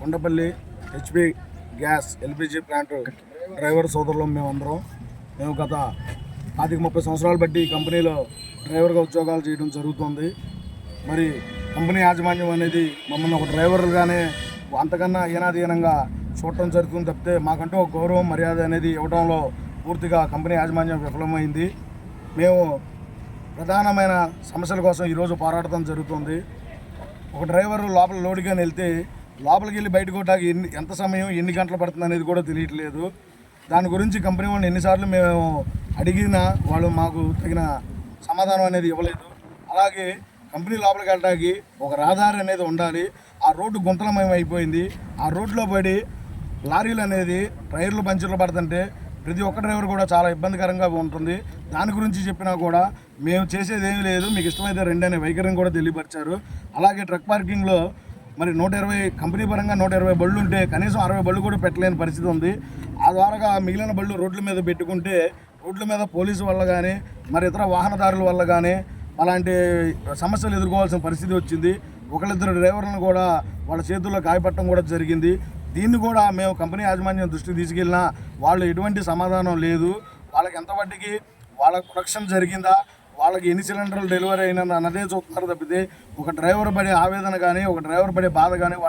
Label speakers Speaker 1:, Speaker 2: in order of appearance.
Speaker 1: Kondapalli HP gas LPG plant driver సోదరులం మేమందరం. మేము గత పాతిక ముప్పై సంవత్సరాలు బట్టి ఈ కంపెనీలో డ్రైవర్గా ఉద్యోగాలు చేయడం జరుగుతుంది. మరి కంపెనీ యాజమాన్యం అనేది మమ్మల్ని ఒక డ్రైవర్గానే అంతకన్నా ఈనాదీనంగా చూడటం జరుగుతుంది తప్పితే మాకంటూ ఒక గౌరవం మర్యాద అనేది ఇవ్వడంలో పూర్తిగా కంపెనీ యాజమాన్యం విఫలమైంది. మేము ప్రధానమైన సమస్యల కోసం ఈరోజు పోరాడటం జరుగుతుంది. ఒక డ్రైవర్ లోపల లోడుగా వెళ్తే లోపలికి వెళ్ళి బయటకు కొట్టాక ఎన్ని ఎంత సమయం ఎన్ని గంటలు పడుతుంది అనేది కూడా తెలియట్లేదు. దాని గురించి కంపెనీ వాళ్ళని ఎన్నిసార్లు మేము అడిగినా వాళ్ళు మాకు తగిన సమాధానం అనేది ఇవ్వలేదు. అలాగే కంపెనీ లోపలికి వెళ్ళడానికి ఒక రహదారి అనేది ఉండాలి. ఆ రోడ్డు గుంతలమయం అయిపోయింది. ఆ రోడ్లో పడి లారీలు అనేది టైర్లు పంచర్లు పడుతుంటే ప్రతి ఒక్క డ్రైవర్ కూడా చాలా ఇబ్బందికరంగా ఉంటుంది. దాని గురించి చెప్పినా కూడా మేము చేసేది ఏమీ లేదు. మీకు ఇష్టమైతే రెండు అనే వైఖరిని కూడా తెలియపరిచారు. అలాగే ట్రక్ పార్కింగ్లో మరి నూట ఇరవై కంపెనీ పరంగా నూట ఇరవై బళ్ళు ఉంటే కనీసం అరవై బళ్ళు కూడా పెట్టలేని పరిస్థితి ఉంది. ఆ ద్వారా మిగిలిన బళ్ళు రోడ్ల మీద పెట్టుకుంటే రోడ్ల మీద పోలీసు వల్ల కానీ మరి ఇతర వాహనదారుల వల్ల కానీ అలాంటి సమస్యలు ఎదుర్కోవాల్సిన పరిస్థితి వచ్చింది. ఒకళ్ళిద్దరు డ్రైవర్లను కూడా వాళ్ళ చేతుల్లో గాయపడటం కూడా జరిగింది. దీన్ని కూడా మేము కంపెనీ యాజమాన్యం దృష్టికి తీసుకెళ్ళినా వాళ్ళు ఎటువంటి సమాధానం లేదు. వాళ్ళకి ఎంత మట్టికి వాళ్ళ ప్రొడక్షన్ జరిగిందా? వాళ్ళకి ఎన్ని సిలిండర్లు డెలివరీ అయినా అన్నదే చూస్తున్నారు తప్పితే ఒక డ్రైవర్ పడే ఆవేదన కానీ ఒక డ్రైవర్ పడే బాధ కానీ